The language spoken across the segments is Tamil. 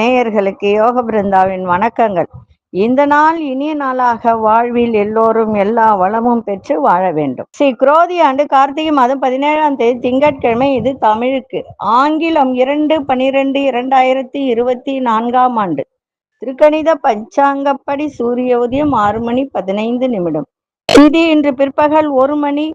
நேயர்களுக்கு யோக பிருந்தாவின் வணக்கங்கள். இந்த நாள் இனிய நாளாக வாழ்வில் எல்லோரும் எல்லா வளமும் பெற்று வாழ வேண்டும். ஸ்ரீ குரோதி ஆண்டு கார்த்திகை மாதம் பதினேழாம் தேதி திங்கட்கிழமை இது தமிழுக்கு. ஆங்கிலம் இரண்டு பனிரெண்டு இரண்டாயிரத்தி இருபத்தி நான்காம் ஆண்டு. திருக்கணித பஞ்சாங்கப்படி சூரிய உதயம் ஆறு மணி பதினைந்து நிமிடம். இது இன்று பிற்பகல் ஒரு மணி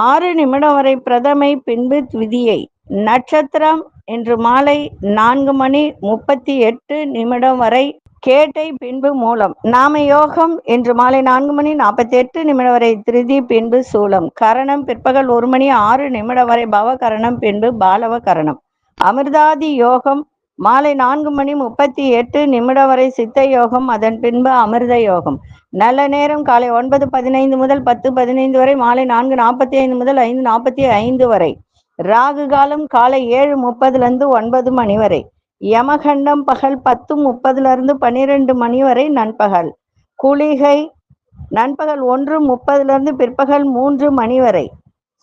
ஆறு நிமிடம் வரை பிரதமை பின்பு த்விதியை நட்சத்திரம் இன்று மாலை நான்கு மணி முப்பத்தி எட்டு நிமிடம் வரை கேட்டை பின்பு மூலம் நாம யோகம் இன்று மாலை நான்கு மணி நாற்பத்தி எட்டு நிமிடம் வரை திருதி பின்பு சூலம் கரணம் பிற்பகல் ஒரு மணி ஆறு நிமிடம் வரை பவ கரணம் பின்பு பாலவ கரணம் அமிர்தாதி யோகம் மாலை நான்கு மணி முப்பத்தி எட்டு நிமிடம் வரை சித்த யோகம் அதன் பின்பு அமிர்த யோகம். நல்ல நேரம் காலை ஒன்பது பதினைந்து முதல் பத்து பதினைந்து வரை மாலை நான்கு நாற்பத்தி ஐந்து முதல் ஐந்து நாற்பத்தி ஐந்து வரை. ராகு காலம் காலை ஏழு முப்பதுல இருந்து ஒன்பது மணி வரை. யமகண்டம் பகல் பத்து முப்பதுல இருந்து பன்னிரெண்டு மணி வரை நண்பகல். குளிகை நண்பகல் ஒன்று முப்பதுல இருந்து பிற்பகல் மூன்று மணி வரை.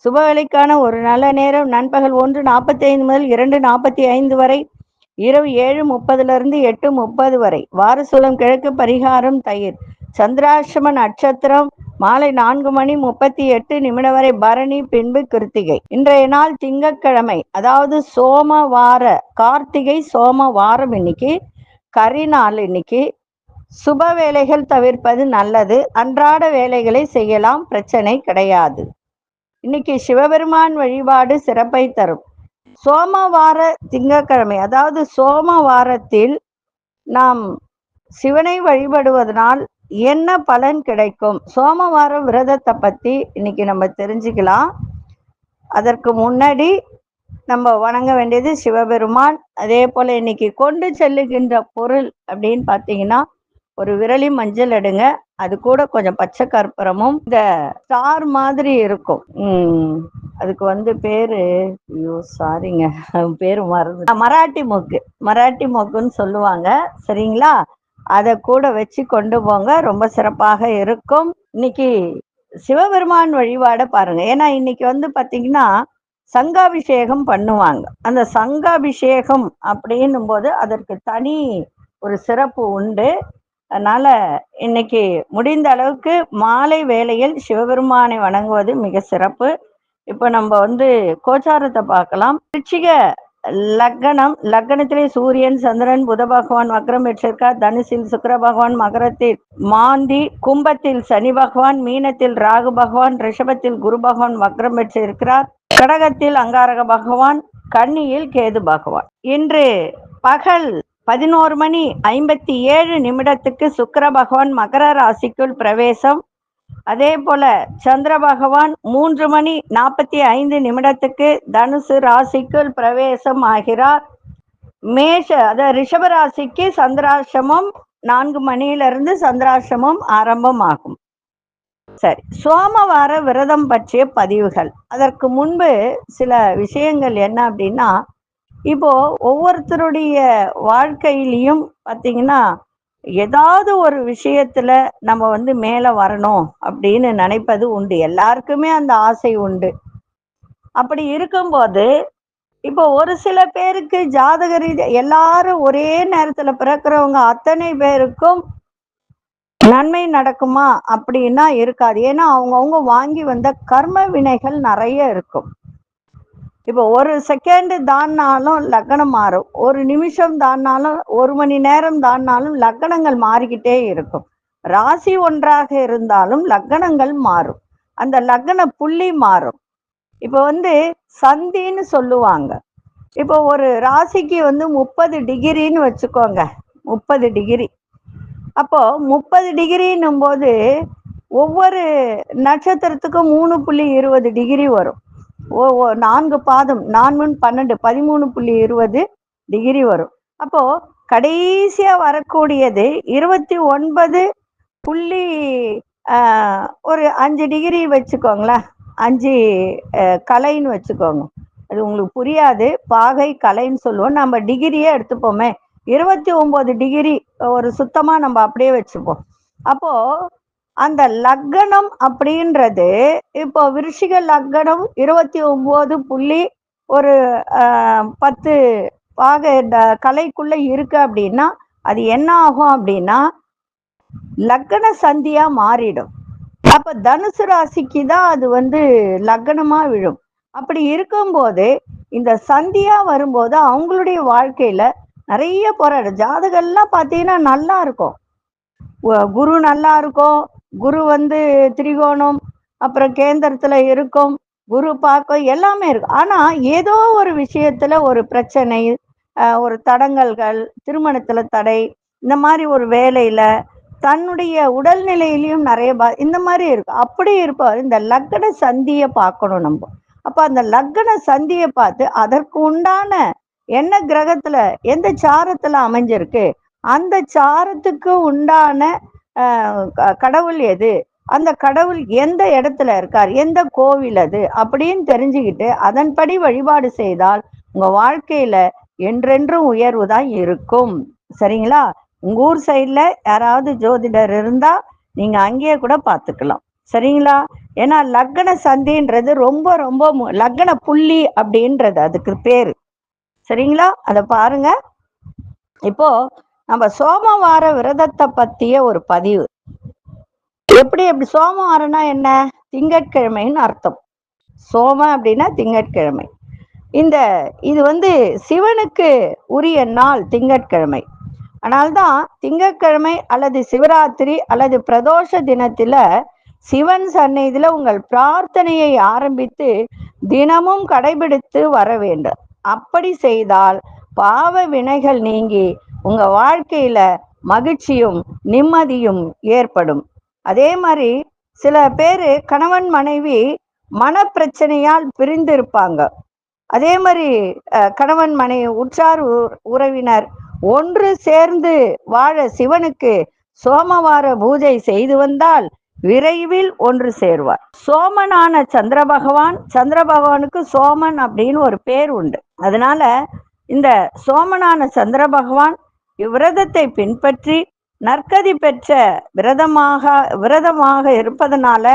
சுபவேளைக்கான ஒரு நல்ல நேரம் நண்பகல் ஒன்று நாற்பத்தி ஐந்து முதல் இரண்டு நாற்பத்தி ஐந்து வரை. இரவு ஏழு முப்பதுல இருந்து எட்டு முப்பது வரை. வாரசூலம் கிழக்கு பரிகாரம் தயிர். சந்திராசிரம நட்சத்திரம் மாலை நான்கு மணி முப்பத்தி எட்டு நிமிடம் வரை பரணி பின்பு கிருத்திகை. இன்றைய நாள் திங்கட்கிழமை அதாவது சோமவார கார்த்திகை சோமவாரம் இன்னைக்கு கரி நாள் இன்னைக்கு. சுப வேலைகள் தவிர்ப்பது நல்லது அன்றாட வேலைகளை செய்யலாம் பிரச்சனை கிடையாது. இன்னைக்கு சிவபெருமான் வழிபாடு சிறப்பை தரும். சோமவார திங்கட்கிழமை அதாவது சோமவாரத்தில் நாம் சிவனை வழிபடுவதனால் என்ன பலன் கிடைக்கும்? சோமவார விரதத்தை பத்தி இன்னைக்கு நம்ம தெரிஞ்சுக்கலாம். அதற்கு முன்னாடி நம்ம வணங்க வேண்டியது சிவபெருமான். அதே போல இன்னைக்கு கொண்டு செல்லுகின்ற பொருள் அப்படின்னு பார்த்தீங்கன்னா ஒரு விரலி மஞ்சள் எடுங்க. அது கூட கொஞ்சம் பச்சை கற்பூரமும் இந்த ஸ்டார் மாதிரி இருக்கும். உம் அதுக்கு வந்து பேரு ஐயோ சாரிங்க. பேரு மறந்து. மராட்டி மொக்கு. மராட்டி மொக்குன்னு சொல்லுவாங்க. சரிங்களா? அதை கூட வச்சு கொண்டு போங்க. ரொம்ப சிறப்பாக இருக்கும். இன்னைக்கு சிவபெருமான் வழிபாட பாருங்க. ஏன்னா இன்னைக்கு வந்து பாத்தீங்கன்னா சங்காபிஷேகம் பண்ணுவாங்க. அந்த சங்காபிஷேகம் அப்படின்னும் போது அதற்கு தனி ஒரு சிறப்பு உண்டு. அதனால இன்னைக்கு முடிந்த அளவுக்கு மாலை வேளையில் சிவபெருமானை வணங்குவது மிக சிறப்பு. இப்போ நம்ம வந்து கோச்சாரத்தை பார்க்கலாம். ரிச்சிக லக்னம் லக்னத்திலே சூரியன் சந்திரன் புத பகவான் வக்ரம் பெற்றிருக்கார். தனுசில் சுக்கர பகவான் மகரத்தில் மாந்தி கும்பத்தில் சனி பகவான் மீனத்தில் ராகு பகவான் ரிஷபத்தில் குரு பகவான் வக்ரம் பெற்றிருக்கிறார். கடகத்தில் அங்காரக பகவான் கன்னியில் கேது பகவான். இன்று பகல் பதினோரு மணி ஐம்பத்தி ஏழு நிமிடத்துக்கு சுக்கர பகவான் மகர ராசிக்குள் பிரவேசம். அதே போல சந்திர பகவான் மூன்று மணி நாற்பத்தி ஐந்து நிமிடத்துக்கு தனுசு ராசிக்குள் பிரவேசம் ஆகிறார். மேஷ அத ரிஷப ராசிக்கு சந்திராசிரமம் நான்கு மணியிலிருந்து சந்திராசிரமம் ஆரம்பமாகும் சரி சோமவார விரதம் பற்றிய பதிவுகள். அதற்கு முன்பு சில விஷயங்கள் என்ன அப்படின்னா இப்போ ஒவ்வொருத்தருடைய வாழ்க்கையிலையும் பார்த்தீங்கன்னா ஏதாவது ஒரு விஷயத்துல நம்ம வந்து மேல வரணும் அப்படின்னு நினைப்பது உண்டு. எல்லாருக்குமே அந்த ஆசை உண்டு. அப்படி இருக்கும்போது இப்போ ஒரு சில பேருக்கு ஜாதக ரீதி எல்லாரும் ஒரே நேரத்துல பிறக்கிறவங்க அத்தனை பேருக்கும் நன்மை நடக்குமா? அப்படின்னா இருக்காது. ஏன்னா அவங்கவுங்க வாங்கி வந்த கர்ம வினைகள் நிறைய இருக்கும். இப்போ ஒரு செகண்ட் தான்னாலும் லக்னம் மாறும். ஒரு நிமிஷம் தான்னாலும் ஒரு மணி நேரம் தான்னாலும் லக்னங்கள் மாறிக்கிட்டே இருக்கும். ராசி ஒன்றாக இருந்தாலும் லக்னங்கள் மாறும். அந்த லக்ன புள்ளி மாறும். இப்போ வந்து சந்தின்னு சொல்லுவாங்க. இப்போ ஒரு ராசிக்கு வந்து முப்பது டிகிரின்னு வச்சுக்கோங்க. முப்பது டிகிரி. அப்போ முப்பது டிகிரின்னும் போது ஒவ்வொரு நட்சத்திரத்துக்கும் மூணு புள்ளி இருபது டிகிரி வரும். ஓ ஓ நான்கு பாதம் நான்கு பன்னெண்டு பதிமூணு புள்ளி இருபது டிகிரி வரும். அப்போ கடைசியா வரக்கூடியது இருபத்தி ஒன்பது புள்ளி ஒரு அஞ்சு டிகிரி வச்சுக்கோங்களேன். அஞ்சு கலைன்னு வச்சுக்கோங்க. அது உங்களுக்கு புரியாது. பாகை கலைன்னு சொல்லுவோம். நம்ம டிகிரியே எடுத்துப்போமே. இருபத்தி ஒன்பது டிகிரி ஒரு சுத்தமாக நம்ம அப்படியே வச்சுப்போம். அப்போது அந்த லக்கணம் அப்படின்றது இப்போ விருஷிக லக்கணம் இருபத்தி ஒன்பது புள்ளி ஒரு பத்து பாக ட- கலைக்குள்ள இருக்கு அப்படின்னா அது என்ன ஆகும் அப்படின்னா லக்கண சந்தியா மாறிடும். அப்ப தனுசு ராசிக்கு தான் அது வந்து லக்னமா விழும். அப்படி இருக்கும்போது இந்த சந்தியா வரும்போது அவங்களுடைய வாழ்க்கையில நிறைய போராடும். ஜாதகம்லாம் பார்த்தீங்கன்னா நல்லா இருக்கும். குரு நல்லா இருக்கும். குரு வந்து திரிகோணம் அப்புறம் கேந்திரத்துல இருக்கும் குரு பார்க்கும் எல்லாமே இருக்கும் ஆனா ஏதோ ஒரு விஷயத்துல ஒரு பிரச்சனை ஒரு தடங்கல்கள் திருமணத்துல தடை இந்த மாதிரி ஒரு வேலையில தன்னுடைய உடல்நிலையிலையும் நிறைய பா இந்த மாதிரி இருக்கும் அப்படி இருப்பார் இந்த லக்ன சந்தியை பார்க்கணும் நம்ம. அப்ப அந்த லக்ன சந்தியை பார்த்து அதற்கு உண்டான என்ன கிரகத்துல எந்த சாரத்துல அமைஞ்சிருக்கு அந்த சாரத்துக்கு உண்டான கடவுள் எது? அந்த கடவுள் எந்த இடத்துல இருக்கார்? எந்த கோவில் அது? அப்படின்னு தெரிஞ்சுக்கிட்டு அதன்படி வழிபாடு செய்தால் உங்க வாழ்க்கையில என்றென்றும் உயர்வு தான் இருக்கும். சரிங்களா? உங்க ஊர் சைட்ல யாராவது ஜோதிடர் இருந்தா நீங்க அங்கேயே கூட பார்த்துக்கலாம் சரிங்களா? ஏன்னா லக்ன சந்தின்றது ரொம்ப ரொம்ப மு- லக்ன புள்ளி அப்படின்றது அதுக்கு பேரு. சரிங்களா? அதை பாருங்க. இப்போ நம்ம சோமவார விரதத்தை பத்திய ஒரு பதிவு. எப்படி எப்படி சோமவாரம்னா என்ன? திங்கட்கிழமைன்னு அர்த்தம். சோம அப்படின்னா திங்கட்கிழமை. இந்த இது வந்து சிவனுக்கு உரிய நாள் திங்கட்கிழமை. ஆனால்தான் திங்கட்கிழமை அல்லது சிவராத்திரி அல்லது பிரதோஷ தினத்துல சிவன் சந்நிதியில உங்கள் பிரார்த்தனையை ஆரம்பித்து தினமும் கடைபிடித்து வர வேண்டும். அப்படி செய்தால் பாவ வினைகள் நீங்கி உங்க வாழ்க்கையில மகிழ்ச்சியும் நிம்மதியும் ஏற்படும். அதே மாதிரி சில பேரு கணவன் மனைவி மனப்பிரச்சனையால் பிரிந்து இருப்பாங்க அதே மாதிரி கணவன் மனைவி உற்றார் உ- உறவினர் ஒன்று சேர்ந்து வாழ சிவனுக்கு சோமவார பூஜை செய்து வந்தால் விரைவில் ஒன்று சேருவார். சோமனான சந்திர பகவான் சந்திர பகவானுக்கு சோமன் அப்படின்னு ஒரு பேர் உண்டு. அதனால இந்த சோமனான சந்திர பகவான் இவ்விரதத்தை பின்பற்றி நற்கதி பெற்ற விரதமாக விரதமாக இருப்பதனால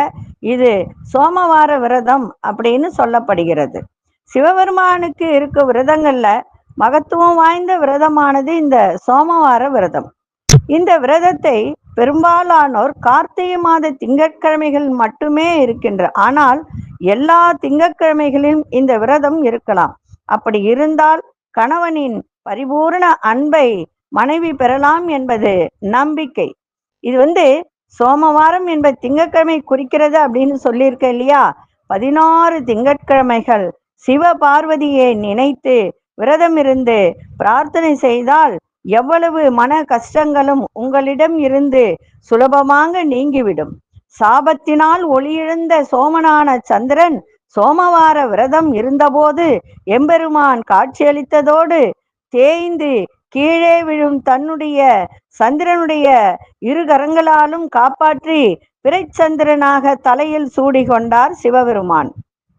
இது சோமவார விரதம் அப்படின்னு சொல்லப்படுகிறது. சிவபெருமானுக்கு இருக்க விரதங்கள்ல மகத்துவம் வாய்ந்த விரதமானது இந்த சோமவார விரதம். இந்த விரதத்தை பெரும்பாலானோர் கார்த்திகை மாத திங்கட்கிழமைகள் மட்டுமே இருக்கின்ற ஆனால் எல்லா திங்கட்கிழமைகளிலும் இந்த விரதம் இருக்கலாம். அப்படி இருந்தால் கணவனின் பரிபூரண அன்பை மனைவி பெறலாம் என்பது நம்பிக்கை. இது வந்து சோமவாரம் என்பது திங்கட்கிழமை குறிக்கிறது அப்படின்னு சொல்லியிருக்க இல்லையா? பதினாறு திங்கட்கிழமைகள் சிவ பார்வதியை நினைத்து விரதம் இருந்து பிரார்த்தனை செய்தால் எவ்வளவு மன கஷ்டங்களும் உங்களிடம் இருந்து சுலபமாக நீங்கிவிடும். சாபத்தினால் ஒளியிழந்த சோமனான சந்திரன் சோமவார விரதம் இருந்தபோது எம்பெருமான் காட்சியளித்ததோடு தேய்ந்து கீழே விழும் தன்னுடைய சந்திரனுடைய இரு கரங்களாலும் காப்பாற்றி பிறைச்சந்திரனாக தலையில் சூடி கொண்டார் சிவபெருமான்.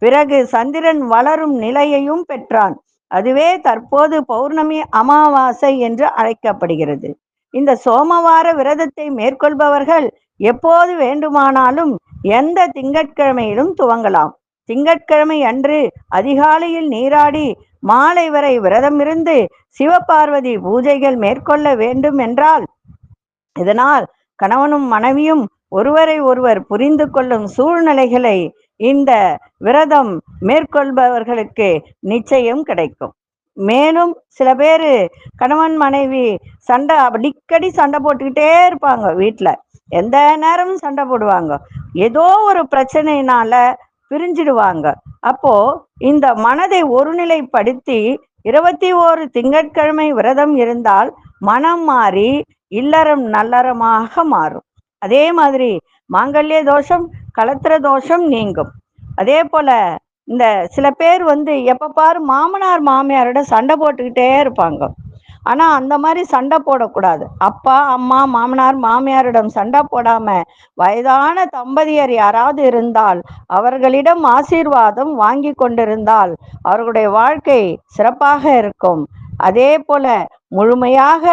பிறகு சந்திரன் வளரும் நிலையையும் பெற்றான். அதுவே தற்போது பௌர்ணமி அமாவாசை என்று அழைக்கப்படுகிறது. இந்த சோமவார விரதத்தை மேற்கொள்பவர்கள் எப்போது வேண்டுமானாலும் எந்த திங்கட்கிழமையிலும் துவங்கலாம். திங்கட்கிழமை அன்று அதிகாலையில் நீராடி மாலை வரை விரதம் இருந்து சிவபார்வதி பூஜைகள் மேற்கொள்ள வேண்டும் என்றால் இதனால் கணவனும் மனைவியும் ஒருவரை ஒருவர் புரிந்து கொள்ளும் சூழ்நிலைகளை இந்த விரதம் மேற்கொள்பவர்களுக்கு நிச்சயம் கிடைக்கும். மேலும் சில பேர் கணவன் மனைவி சண்டை அடிக்கடி சண்டை போட்டுக்கிட்டே இருப்பாங்க வீட்டில் எந்த நேரமும் சண்டை போடுவாங்க. ஏதோ ஒரு பிரச்சனையினால பிரிஞ்சிடுவாங்க. அப்போ இந்த மனதை ஒருநிலைப்படுத்தி இருபத்தி ஓரு திங்கட்கிழமை விரதம் இருந்தால் மனம் மாறி இல்லறம் நல்லறமாக மாறும். அதே மாதிரி மாங்கல்ய தோஷம் கலத்திர தோஷம் நீங்கும். அதே போல இந்த சில பேர் வந்து எப்ப பாரு மாமனார் மாமியாரோட சண்டை போட்டுக்கிட்டே இருப்பாங்க. ஆனா அந்த மாதிரி சண்டை போடக்கூடாது. அப்பா அம்மா மாமனார் மாமியாரிடம் சண்டை போடாம வயதான தம்பதியர் யாராவது இருந்தால் அவர்களிடம் ஆசீர்வாதம் வாங்கி கொண்டிருந்தால் அவர்களுடைய வாழ்க்கை சிறப்பாக இருக்கும். அதே போல முழுமையாக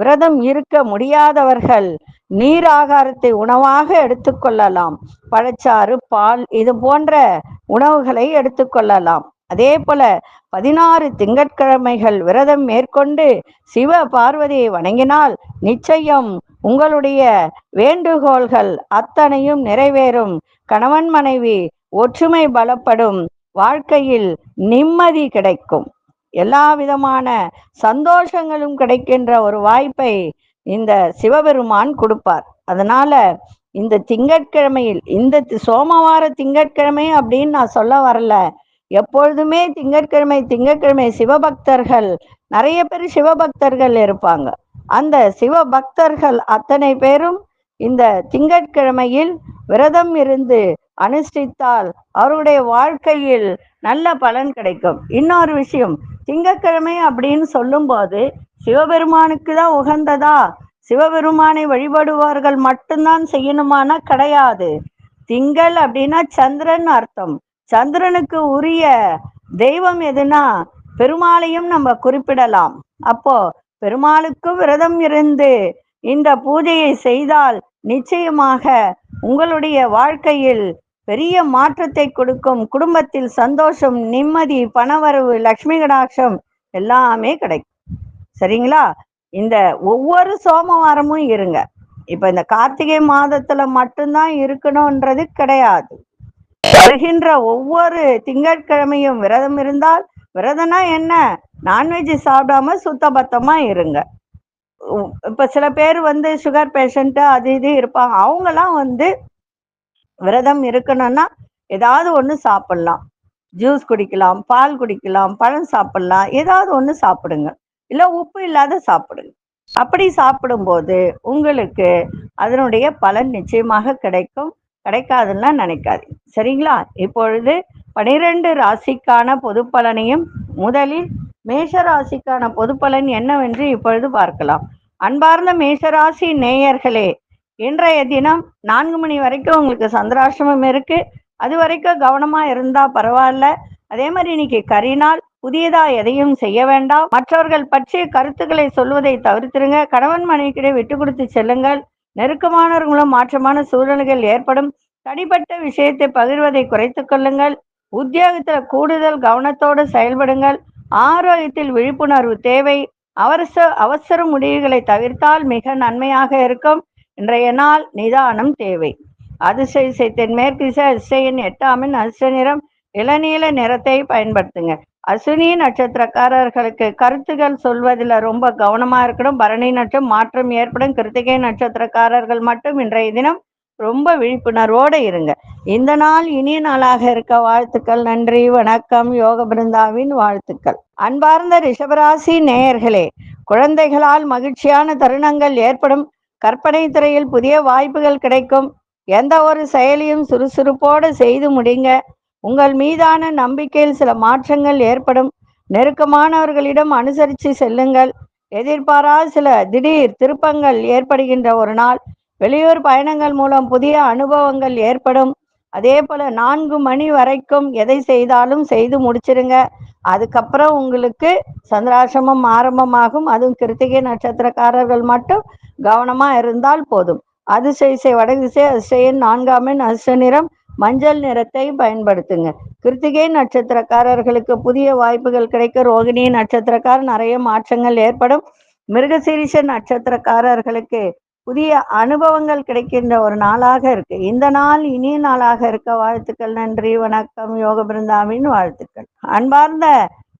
விரதம் இருக்க முடியாதவர்கள் நீர் ஆகாரத்தை உணவாக எடுத்துக்கொள்ளலாம் பழச்சாறு பால் இது போன்ற உணவுகளை எடுத்துக்கொள்ளலாம் அதே போல பதினாறு திங்கட்கிழமைகள் விரதம் மேற்கொண்டு சிவ பார்வதியை வணங்கினால் நிச்சயம் உங்களுடைய வேண்டுகோள்கள் அத்தனையும் நிறைவேறும். கணவன் மனைவி ஒற்றுமை பலப்படும். வாழ்க்கையில் நிம்மதி கிடைக்கும். எல்லா விதமான சந்தோஷங்களும் கிடைக்கின்ற ஒரு வாய்ப்பை இந்த சிவபெருமான் கொடுப்பார். அதனால இந்த திங்கட்கிழமையில் இந்த சோமவார திங்கட்கிழமை அப்படின்னு நான் சொல்ல வரல. எப்பொழுதுமே திங்கட்கிழமை திங்கட்கிழமை சிவபக்தர்கள் நிறைய பேர் சிவபக்தர்கள் இருப்பாங்க. அந்த சிவபக்தர்கள் அத்தனை பேரும் இந்த திங்கட்கிழமையில் விரதம் இருந்து அனுஷ்டித்தால் அவருடைய வாழ்க்கையில் நல்ல பலன் கிடைக்கும். இன்னொரு விஷயம் திங்கட்கிழமை அப்படின்னு சொல்லும்போது சிவபெருமானுக்கு தான் உகந்ததா? சிவபெருமானை வழிபடுவார்கள் மட்டும்தான் செய்யணுமானா கிடையாது. திங்கள் அப்படின்னா சந்திரன் அர்த்தம். சந்திரனுக்கு உரிய தெய்வம் எதுனா பெருமாளையும் நம்ம குறிப்பிடலாம். அப்போ பெருமாளுக்கு விரதம் இருந்து இந்த பூஜையை செய்தால் நிச்சயமாக உங்களுடைய வாழ்க்கையில் பெரிய மாற்றத்தை கொடுக்கும். குடும்பத்தில் சந்தோஷம் நிம்மதி பணவரவு லக்ஷ்மி கடாட்சம் எல்லாமே கிடைக்கும். சரிங்களா? இந்த ஒவ்வொரு சோமவாரமும் இருங்க. இப்ப இந்த கார்த்திகை மாதத்துல மட்டும்தான் இருக்கணும்ன்றது கிடையாது. வருகின்ற ஒவ்வொரு திங்கட்கிழமையும் விரதம் இருந்தால் விரதம்னா என்ன? நான்வெஜ் சாப்பிடாம சுத்தபத்தமா இருங்க. இப்ப சில பேர் வந்து சுகர் பேஷண்ட் அது இது இருப்பாங்க. அவங்கெல்லாம் வந்து விரதம் இருக்கணும்னா ஏதாவது ஒண்ணு சாப்பிடலாம். ஜூஸ் குடிக்கலாம் பால் குடிக்கலாம் பழம் சாப்பிடலாம். ஏதாவது ஒண்ணு சாப்பிடுங்க. இல்ல உப்பு இல்லாத சாப்பிடுங்க. அப்படி சாப்பிடும்போது உங்களுக்கு அதனுடைய பலன் நிச்சயமாக கிடைக்கும். கிடைக்காதுன்னா நினைக்காது சரிங்களா? இப்பொழுது பனிரெண்டு ராசிக்கான பொது பலனையும் முதலில் மேஷ ராசிக்கான பொது பலன் என்னவென்று இப்பொழுது பார்க்கலாம். அன்பார்ந்த மேஷராசி நேயர்களே இன்றைய தினம் நான்கு மணி வரைக்கும் உங்களுக்கு சந்திராசிரமம் இருக்கு. அது வரைக்கும் கவனமா இருந்தா பரவாயில்ல. அதே மாதிரி இன்னைக்கு கரினால் புதியதா எதையும் செய்ய வேண்டாம். மற்றவர்கள் பற்றிய கருத்துக்களை சொல்வதை தவிர்த்துருங்க. கணவன் மனைவிக்கிடையே விட்டு கொடுத்து செல்லுங்கள். நெருக்கமானவர்களும் மாற்றமான சூழல்கள் ஏற்படும். தனிப்பட்ட விஷயத்தை பகிர்வதை குறைத்து கொள்ளுங்கள். உத்தியோகத்துல கூடுதல் கவனத்தோடு செயல்படுங்கள். ஆரோக்கியத்தில் விழிப்புணர்வு தேவை. அவசர அவசர முடிவுகளை தவிர்த்தால் மிக நன்மையாக இருக்கும். இன்றைய நாள் நிதானம் தேவை. அதிசய தென்மேற்கு திசை அதிசயன் எட்டாமின் அதிர்ஷ்ட நிறம் இளநீல நிறத்தை பயன்படுத்துங்க. அஸ்வினி நட்சத்திரக்காரர்களுக்கு கருத்துகள் சொல்வதில் ரொம்ப கவனமா இருக்கணும். பரணி நட்சம் மாற்றம் ஏற்படும். கிருத்திகை நட்சத்திரக்காரர்கள் மட்டும் இன்றைய தினம் ரொம்ப விழிப்புணர்வோடு இருங்க. இந்த நாள் இனிய நாளாக இருக்க வாழ்த்துக்கள். நன்றி வணக்கம். யோக பிருந்தாவின் வாழ்த்துக்கள். அன்பார்ந்த ரிஷபராசி நேயர்களே குழந்தைகளால் மகிழ்ச்சியான தருணங்கள் ஏற்படும். கற்பனை துறையில் புதிய வாய்ப்புகள் கிடைக்கும். எந்த ஒரு செயலியும் சுறுசுறுப்போடு செய்து முடிங்க. உங்கள் மீதான நம்பிக்கையில் சில மாற்றங்கள் ஏற்படும். நெருக்கமானவர்களிடம் அனுசரித்து செல்லுங்கள். எதிர்பாராத சில திடீர் திருப்பங்கள் ஏற்படுகின்ற ஒரு நாள். வெளியூர் பயணங்கள் மூலம் புதிய அனுபவங்கள் ஏற்படும். அதே போல நான்கு மணி வரைக்கும் எதை செய்தாலும் செய்து முடிச்சிருங்க. அதுக்கப்புறம் உங்களுக்கு சந்திராசிரமம் ஆரம்பமாகும். அதுவும் கிருத்திகை நட்சத்திரக்காரர்கள் மட்டும் கவனமா இருந்தால் போதும். அதிசை வடதிசை அதிசயன் நான்காம் எண் அதிர்ஷ்ட நிறம் மஞ்சள் நிறத்தை பயன்படுத்துங்க. கிருத்திகை நட்சத்திரக்காரர்களுக்கு புதிய வாய்ப்புகள் கிடைக்க ரோகிணி நட்சத்திரக்கார் நிறைய மாற்றங்கள் ஏற்படும். மிருகசீரிஷ நட்சத்திரக்காரர்களுக்கு புதிய அனுபவங்கள் கிடைக்கின்ற ஒரு நாளாக இருக்கு. இந்த நாள் இனிய நாளாக இருக்க வாழ்த்துக்கள் நன்றி வணக்கம் யோக பிருந்தாவின் வாழ்த்துக்கள். அன்பார்ந்த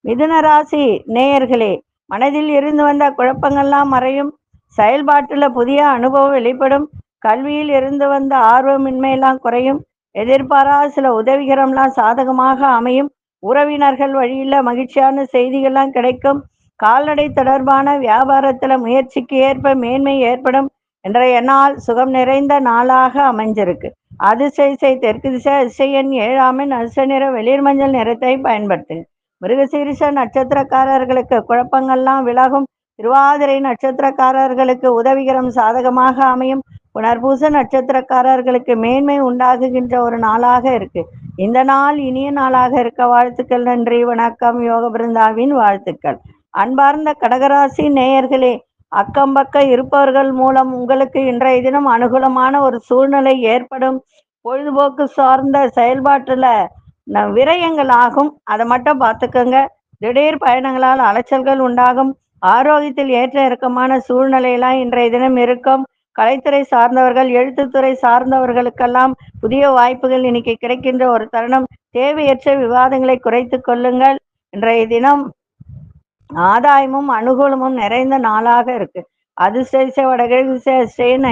மிதுன ராசி நேயர்களே மனதில் இருந்து வந்த குழப்பங்கள்லாம் மறையும். செயல்பாட்டுல புதிய அனுபவம் வெளிப்படும். கல்வியில் இருந்து வந்த ஆர்வமின்மையெல்லாம் குறையும். எதிர்பாரா சில உதவிகரம்லாம் சாதகமாக அமையும். உறவினர்கள் வழியில மகிழ்ச்சியான செய்திகள்லாம் கிடைக்கும். கால்நடை தொடர்பான வியாபாரத்துல முயற்சிக்கு ஏற்ப மேன்மை ஏற்படும் இன்றைய நாள் சுகம் நிறைந்த நாளாக அமைஞ்சிருக்கு. அதிசயசை தெற்கு திசை அதிசயன் ஏழாமின் அரிச நிற வெளிர் மஞ்சள் நிறத்தை பயன்படுத்து மிருகசீரிச நட்சத்திரக்காரர்களுக்கு குழப்பங்கள்லாம் விலகும். திருவாதிரை நட்சத்திரக்காரர்களுக்கு உதவிகரம் சாதகமாக அமையும். புனர்பூச நட்சத்திரக்காரர்களுக்கு மேன்மை உண்டாகுகின்ற ஒரு நாளாக இருக்கு. இந்த நாள் இனிய நாளாக இருக்க வாழ்த்துக்கள் நன்றி வணக்கம் யோக பிருந்தாவின் வாழ்த்துக்கள். அன்பார்ந்த கடகராசி நேயர்களே அக்கம் பக்கம் இருப்பவர்கள் மூலம் உங்களுக்கு இன்றைய தினம் அனுகூலமான ஒரு சூழ்நிலை ஏற்படும். பொழுதுபோக்கு சார்ந்த செயல்பாட்டுல ந- விரயங்கள் ஆகும். அதை மட்டும் பார்த்துக்கோங்க. திடீர் பயணங்களால் அலைச்சல்கள் உண்டாகும். ஆரோக்கியத்தில் ஏற்ற இறக்கமான சூழ்நிலையெல்லாம் இன்றைய தினம் இருக்கும். கலைத்துறை சார்ந்தவர்கள் எழுத்துத்துறை சார்ந்தவர்களுக்கெல்லாம் புதிய வாய்ப்புகள் இன்னைக்கு கிடைக்கின்ற ஒரு தருணம். தேவையற்ற விவாதங்களை குறைத்து கொள்ளுங்கள். இன்றைய தினம் ஆதாயமும் அனுகூலமும் நிறைந்த நாளாக இருக்கு. அதிர்ஷ்ட வடகிழக்கு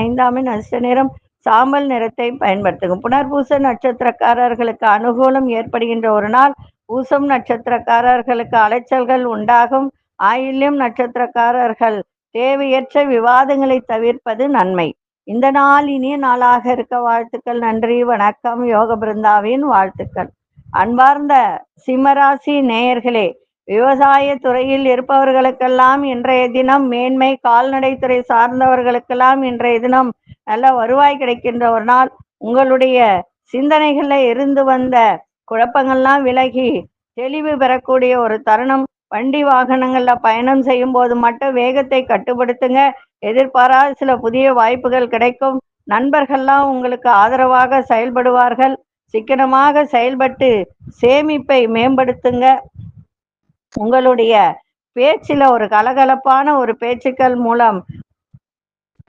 ஐந்தாமின் அதிர்ஷ்ட நிறம் சாம்பல் நிறத்தை பயன்படுத்துங்க. புனர்பூச நட்சத்திரக்காரர்களுக்கு அனுகூலம் ஏற்படுகின்ற ஒரு நாள். பூசம் நட்சத்திரக்காரர்களுக்கு அலைச்சல்கள் உண்டாகும். ஆயில்யம் நட்சத்திரக்காரர்கள் தேவையற்ற விவாதங்களை தவிர்ப்பது நன்மை. இந்த நாள் இனிய நாளாக இருக்க வாழ்த்துக்கள் நன்றி வணக்கம் யோக பிருந்தாவின் வாழ்த்துக்கள். அன்பார்ந்த சிம்மராசி நேயர்களே விவசாய துறையில் இருப்பவர்களுக்கெல்லாம் இன்றைய தினம் மேன்மை கால்நடைத்துறை சார்ந்தவர்களுக்கெல்லாம் இன்றைய தினம் நல்ல வருவாய் கிடைக்கின்ற ஒரு நாள். உங்களுடைய சிந்தனைகளில் இருந்து வந்த குழப்பங்கள்லாம் விலகி தெளிவு பெறக்கூடிய ஒரு தருணம். வண்டி வாகனங்கள்ல பயணம் செய்யும் போது மட்டும் வேகத்தை கட்டுப்படுத்துங்க. எதிர்பாராத சில புதிய வாய்ப்புகள் கிடைக்கும். நண்பர்கள்லாம் உங்களுக்கு ஆதரவாக செயல்படுவார்கள். சிக்கனமாக செயல்பட்டு சேமிப்பை மேம்படுத்துங்க. உங்களுடைய பேச்சில ஒரு கலகலப்பான ஒரு பேச்சுக்கள் மூலம்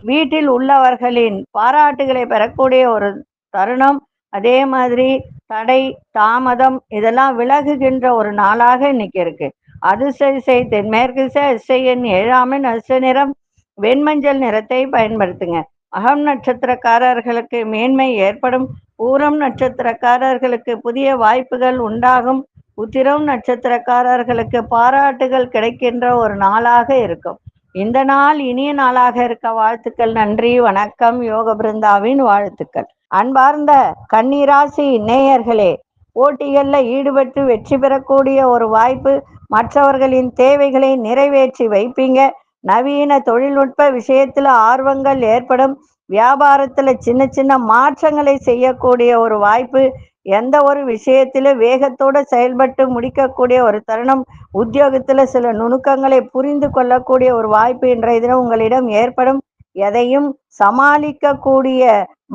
வீட்டில் உள்ளவர்களின் பாராட்டுகளை பெறக்கூடிய ஒரு தருணம். அதே மாதிரி தடை தாமதம் இதெல்லாம் விலகுகின்ற ஒரு நாளாக இன்னைக்கு இருக்கு. அதிர்ஷ்ட திசை தென்மேற்கு திசை எண் ஏழாமின் அதிர்ஷ்ட நிறம். வெண்மஞ்சள் நிறத்தை பயன்படுத்துங்க. அகம் நட்சத்திரக்காரர்களுக்கு மேன்மை ஏற்படும். பூரம் நட்சத்திரக்காரர்களுக்கு புதிய வாய்ப்புகள் உண்டாகும். உத்திரம் நட்சத்திரக்காரர்களுக்கு பாராட்டுகள் கிடைக்கின்ற ஒரு நாளாக இருக்கும். இந்த நாள் இனிய நாளாக இருக்க வாழ்த்துக்கள் நன்றி வணக்கம் யோக பிருந்தாவின் வாழ்த்துக்கள். அன்பார்ந்த கன்னிராசி நேயர்களே போட்டிகளில் ஈடுபட்டு வெற்றி பெறக்கூடிய ஒரு வாய்ப்பு மற்றவர்களின் தேவைகளை நிறைவேற்றி வைப்பீங்க. நவீன தொழில்நுட்ப விஷயத்துல ஆர்வங்கள் ஏற்படும். வியாபாரத்துல சின்ன சின்ன மாற்றங்களை செய்யக்கூடிய ஒரு வாய்ப்பு எந்த ஒரு விஷயத்தில வேகத்தோட செயல்பட்டு முடிக்கக்கூடிய ஒரு தருணம் உத்தியோகத்துல சில நுணுக்கங்களை புரிந்து கொள்ளக்கூடிய ஒரு வாய்ப்பு இன்றைய தினம் உங்களிடம் ஏற்படும். எதையும் சமாளிக்கக்கூடிய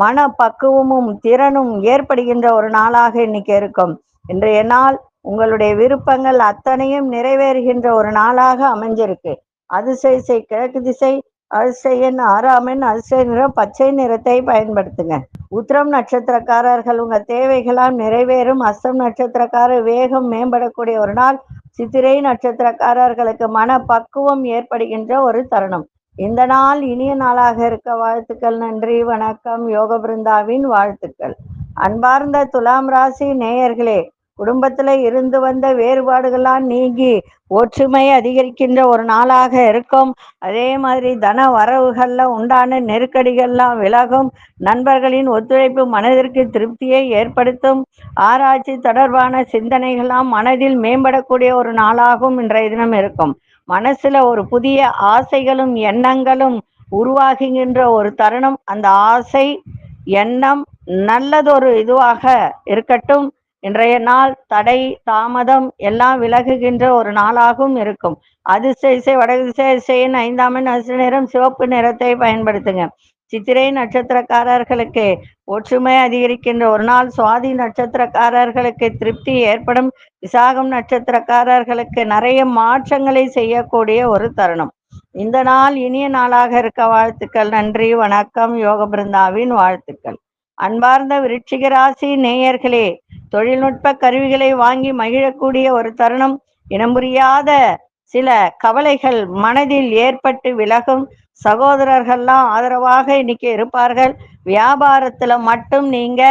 மன பக்குவமும் திறனும் ஏற்படுகின்ற ஒரு நாளாக இன்னைக்கு இருக்கும். இன்றைய நாள் உங்களுடைய விருப்பங்கள் அத்தனையும் நிறைவேறுகின்ற ஒரு நாளாக அமைஞ்சிருக்கு. அதிசய கிழக்கு திசை அதிசயன் ஆறாமன் அதிசய நிறம் பச்சை நிறத்தை பயன்படுத்துங்க. உத்திரம் நட்சத்திரக்காரர்கள் உங்க தேவைகளால் நிறைவேறும். அஸ்தம் நட்சத்திரக்காரர் வேகம் மேம்படக்கூடிய ஒரு நாள். சித்திரை நட்சத்திரக்காரர்களுக்கு மன பக்குவம் ஏற்படுகின்ற ஒரு தருணம். இந்த நாள் இனிய நாளாக இருக்க வாழ்த்துக்கள் நன்றி வணக்கம் யோக பிருந்தாவின் வாழ்த்துக்கள். அன்பார்ந்த துலாம் ராசி நேயர்களே குடும்பத்துல இருந்து வந்த வேறுபாடுகள்லாம் நீங்கி ஒற்றுமை அதிகரிக்கின்ற ஒரு நாளாக இருக்கும். அதே மாதிரி தன வரவுகள்ல உண்டான நெருக்கடிகள்லாம் விலகும். நண்பர்களின் ஒத்துழைப்பு மனதிற்கு திருப்தியை ஏற்படுத்தும். ஆராய்ச்சி தொடர்பான சிந்தனைகள்லாம் மனதில் மேம்படக்கூடிய ஒரு நாளாகவும் இன்றைய தினம் இருக்கும். மனசுல ஒரு புதிய ஆசைகளும் எண்ணங்களும் உருவாகுகின்ற ஒரு தருணம். அந்த ஆசை எண்ணம் நல்லதொரு இதுவாக இருக்கட்டும். இன்றைய நாள் தடை தாமதம் எல்லாம் விலகுகின்ற ஒரு நாளாகவும் இருக்கும். அதிர்ஷ்ட இசை வடகு இசையின் ஐந்தாம் நேரம் நிறம் சிவப்பு நிறத்தை பயன்படுத்துங்க. சித்திரை நட்சத்திரக்காரர்களுக்கு ஒற்றுமை அதிகரிக்கின்ற ஒரு நாள். சுவாதி நட்சத்திரக்காரர்களுக்கு திருப்தி ஏற்படும். விசாகம் நட்சத்திரக்காரர்களுக்கு நிறைய மாற்றங்களை செய்யக்கூடிய ஒரு தருணம். இந்த நாள் இனிய நாளாக இருக்க வாழ்த்துக்கள். நன்றி வணக்கம். யோக பிருந்தாவின் வாழ்த்துக்கள். அன்பார்ந்த விருச்சிக ராசி நேயர்களே தொழில்நுட்ப கருவிகளை வாங்கி மகிழக்கூடிய ஒரு தருணம். இனம் சில கவலைகள் மனதில் ஏற்பட்டு விலகும். சகோதரர்கள்லாம் ஆதரவாக இன்னைக்கு இருப்பார்கள். வியாபாரத்துல மட்டும் நீங்க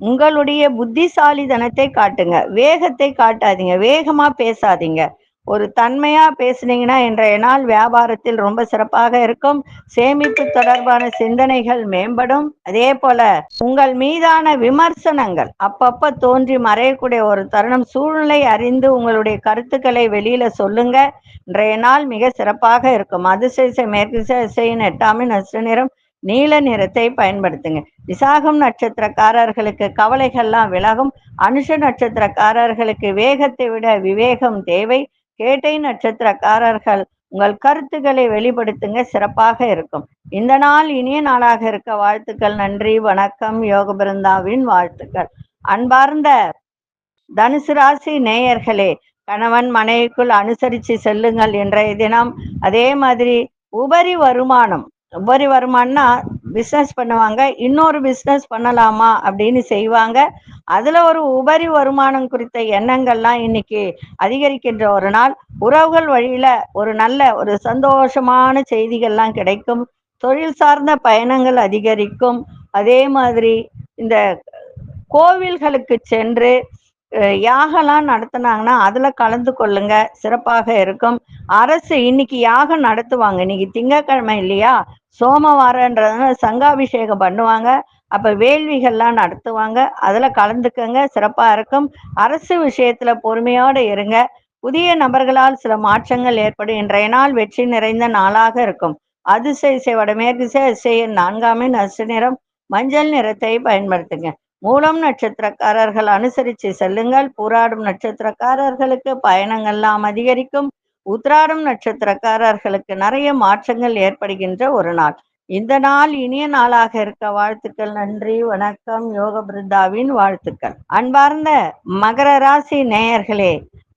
உங்களுடைய புத்திசாலிதனத்தை காட்டுங்க. வேகத்தை காட்டாதீங்க. வேகமா பேசாதீங்க. ஒரு தன்மையா பேசுனீங்கன்னா இன்றைய நாள் வியாபாரத்தில் ரொம்ப சிறப்பாக இருக்கும். சேமிப்பு தொடர்பான சிந்தனைகள் மேம்படும். அதே போல உங்கள் மீதான விமர்சனங்கள் அப்பப்ப தோன்றி மறையக்கூடிய ஒரு தருணம் சூழ்நிலை அறிந்து உங்களுடைய கருத்துக்களை வெளியில சொல்லுங்க. இன்றைய நாள் மிக சிறப்பாக இருக்கும். அதிசய மேற்கு திசையின் எட்டாமின் நஷ்ட நிறம் நீல நிறத்தை பயன்படுத்துங்க. விசாகம் நட்சத்திரக்காரர்களுக்கு கவலைகள்லாம் விலகும். அனுஷ நட்சத்திரக்காரர்களுக்கு வேகத்தை விட விவேகம் தேவை. கேட்டை நட்சத்திரக்காரர்கள் உங்கள் கருத்துக்களை வெளிப்படுத்துங்க சிறப்பாக இருக்கும். இந்த நாள் இனிய நாளாக இருக்க வாழ்த்துக்கள் நன்றி வணக்கம் யோக பிருந்தாவின் வாழ்த்துக்கள். அன்பார்ந்த தனுசு ராசி நேயர்களே கணவன் மனைவிக்குள் அனுசரித்து செல்லுங்கள். இன்றைய தினம் அதே மாதிரி உபரி வருமானம் உபரி வருமானம்னா பிஸ்னஸ் பண்ணுவாங்க. இன்னொரு பிஸ்னஸ் பண்ணலாமா அப்படின்னு செய்வாங்க. அதுல ஒரு உபரி வருமானம் குறித்த எண்ணங்கள்லாம் இன்னைக்கு அதிகரிக்கின்ற ஒரு நாள். உறவுகள் வழியில ஒரு நல்ல ஒரு சந்தோஷமான செய்திகள்லாம் கிடைக்கும். தொழில் சார்ந்த பயணங்கள் அதிகரிக்கும். அதே மாதிரி இந்த கோவில்களுக்கு சென்று யாகலாம் நடத்தினாங்கன்னா அதுல கலந்து கொள்ளுங்க. சிறப்பாக இருக்கும். அரசு இன்னைக்கு யாகம் நடத்துவாங்க. இன்னைக்கு திங்கட்கிழமை இல்லையா? சோமவாரன்றதுனால சங்காபிஷேகம் பண்ணுவாங்க. அப்ப வேள்விகள்லாம் நடத்துவாங்க. அதுல கலந்துக்கங்க. சிறப்பா இருக்கும். அரசு விஷயத்துல பொறுமையோட இருங்க. புதிய நபர்களால் சில மாற்றங்கள் ஏற்படும். இன்றைய நாள் வெற்றி நிறைந்த நாளாக இருக்கும். அதிசய வடமேற்கு திசை நான்காமே நசு நிறம். மஞ்சள் நிறத்தை பயன்படுத்துங்க. மூலம் நட்சத்திரக்காரர்கள் அனுசரித்து செல்லுங்கள். பூராடும் நட்சத்திரக்காரர்களுக்கு பயணங்கள்லாம் அதிகரிக்கும். உத்ராடம் நட்சத்திரக்காரர்களுக்கு நிறைய மாற்றங்கள் ஏற்படுகின்ற ஒரு நாள். இந்த நாள் இனிய நாளாக இருக்க வாழ்த்துக்கள். நன்றி வணக்கம். யோக பிருந்தாவின் வாழ்த்துக்கள். அன்பார்ந்த மகர ராசி நேயர்களே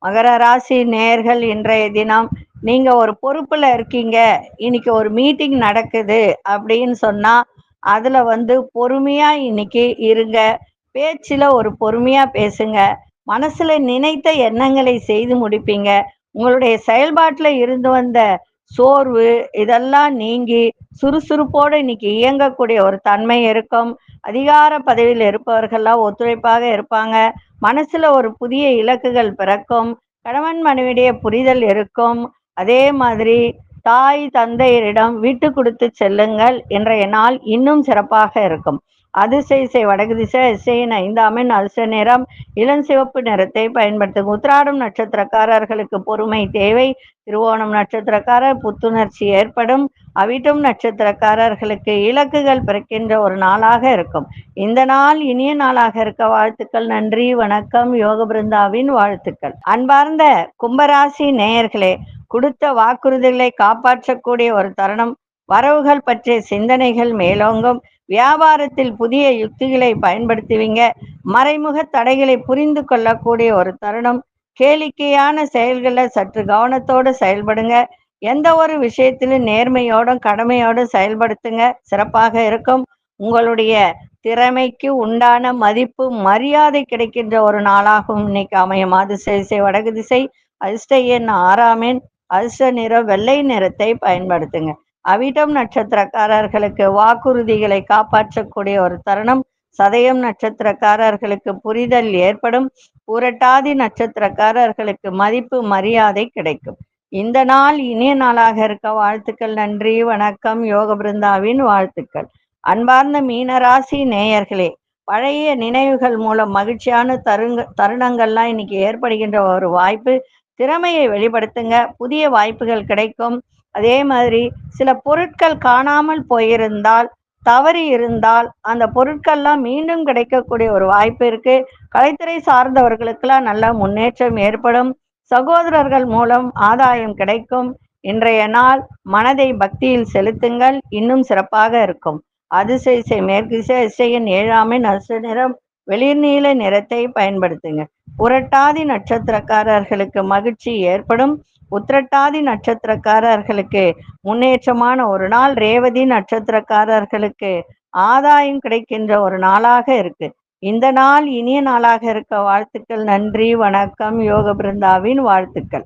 மகர ராசி நேயர்கள் இன்றைய தினம் நீங்க ஒரு பொறுப்புல இருக்கீங்க. இன்னைக்கு ஒரு மீட்டிங் நடக்குது அப்படின்னு சொன்னா அதுல வந்து பொறுமையா இன்னைக்கு இருங்க. பேச்சுல ஒரு பொறுமையா பேசுங்க. மனசுல நினைத்த எண்ணங்களை செய்து முடிப்பீங்க. உங்களுடைய செயல்பாட்டுல இருந்து வந்த சோர்வு இதெல்லாம் நீங்கி சுறுசுறுப்போடு இன்னைக்கு இயங்கக்கூடிய ஒரு தன்மை இருக்கும். அதிகார பதவியில் இருப்பவர்கள்லாம் ஒத்துழைப்பாக இருப்பாங்க. மனசுல ஒரு புதிய இலக்குகள் பிறக்கும். கணவன் மனைவிடைய புரிதல் இருக்கும். அதே மாதிரி தாய் தந்தையரிடம் விட்டு கொடுத்து செல்லுங்கள் இன்றைய நாள் இன்னும் சிறப்பாக இருக்கும். அதிசய வடக்கு திசை இசையின் ஐந்தாமின் அல்ச நிறம் இளஞ்சிவப்பு நிறத்தை பயன்படுத்தும். உத்திராடம் நட்சத்திரக்காரர்களுக்கு பொறுமை தேவை. திருவோணம் நட்சத்திரக்காரர் புத்துணர்ச்சி ஏற்படும். அவிட்டும் நட்சத்திரக்காரர்களுக்கு இலக்குகள் பிறக்கின்ற ஒரு நாளாக இருக்கும். இந்த நாள் இனிய நாளாக இருக்க வாழ்த்துக்கள் நன்றி வணக்கம். யோக பிருந்தாவின் வாழ்த்துக்கள். அன்பார்ந்த கும்பராசி நேயர்களே கொடுத்த வாக்குறுதிகளை காப்பாற்றக்கூடிய ஒரு தருணம். வரவுகள் பற்றிய சிந்தனைகள் மேலோங்கும். வியாபாரத்தில் புதிய யுக்திகளை பயன்படுத்துவீங்க. மறைமுக தடைகளை புரிந்து கொள்ளக்கூடிய ஒரு தருணம். கேளிக்கையான செயல்களை சற்று கவனத்தோடு செயல்படுங்க. எந்த ஒரு விஷயத்திலும் நேர்மையோடும் கடமையோடும் செயல்படுத்துங்க. சிறப்பாக இருக்கும். உங்களுடைய திறமைக்கு உண்டான மதிப்பு மரியாதை கிடைக்கின்ற ஒரு நாளாகும் இன்னைக்கு அமையும். அதிசய வடக்கு திசை அதிர்ஷ்ட எண் ஆறாம் எண். அரிச நிறம் வெள்ளை நிறத்தை பயன்படுத்துங்க. அவிட்டம் நட்சத்திரக்காரர்களுக்கு வாக்குறுதிகளை காப்பாற்றக்கூடிய ஒரு தருணம். சதயம் நட்சத்திரக்காரர்களுக்கு புரிதல் ஏற்படும். புரட்டாதி நட்சத்திரக்காரர்களுக்கு மதிப்பு மரியாதை கிடைக்கும். இந்த நாள் இனிய நாளாக இருக்க வாழ்த்துக்கள் நன்றி வணக்கம். யோக பிருந்தாவின் வாழ்த்துக்கள். அன்பார்ந்த மீனராசி நேயர்களே பழைய நினைவுகள் மூலம் மகிழ்ச்சியான தருங்க தருணங்கள்லாம் இன்னைக்கு ஏற்படுகின்ற ஒரு வாய்ப்பு. திறமையை வெளிப்படுத்துங்க. புதிய வாய்ப்புகள் கிடைக்கும். அதே மாதிரி சில பொருட்கள் காணாமல் போயிருந்தால் தவறி இருந்தால் அந்த பொருட்கள்லாம் மீண்டும் கிடைக்கக்கூடிய ஒரு வாய்ப்பு இருக்கு. கலைத்துறை சார்ந்தவர்களுக்கெல்லாம் நல்ல முன்னேற்றம் ஏற்படும். சகோதரர்கள் மூலம் ஆதாயம் கிடைக்கும். இன்றைய நாள் மனதை பக்தியில் செலுத்துங்கள். இன்னும் சிறப்பாக இருக்கும். அதிசய மேற்கு இசையின் ஏழாமை நசு நிறம் வெளிர்நீல நிறத்தை பயன்படுத்துங்க. புரட்டாதி நட்சத்திரக்காரர்களுக்கு மகிழ்ச்சி ஏற்படும். உத்திரட்டாதி நட்சத்திரக்காரர்களுக்கு முன்னேற்றமான ஒரு நாள். ரேவதி நட்சத்திரக்காரர்களுக்கு ஆதாயம் கிடைக்கின்ற ஒரு நாளாக இருக்கு. இந்த நாள் இனிய நாளாக இருக்க வாழ்த்துக்கள். நன்றி வணக்கம். யோக பிருந்தாவின் வாழ்த்துக்கள்.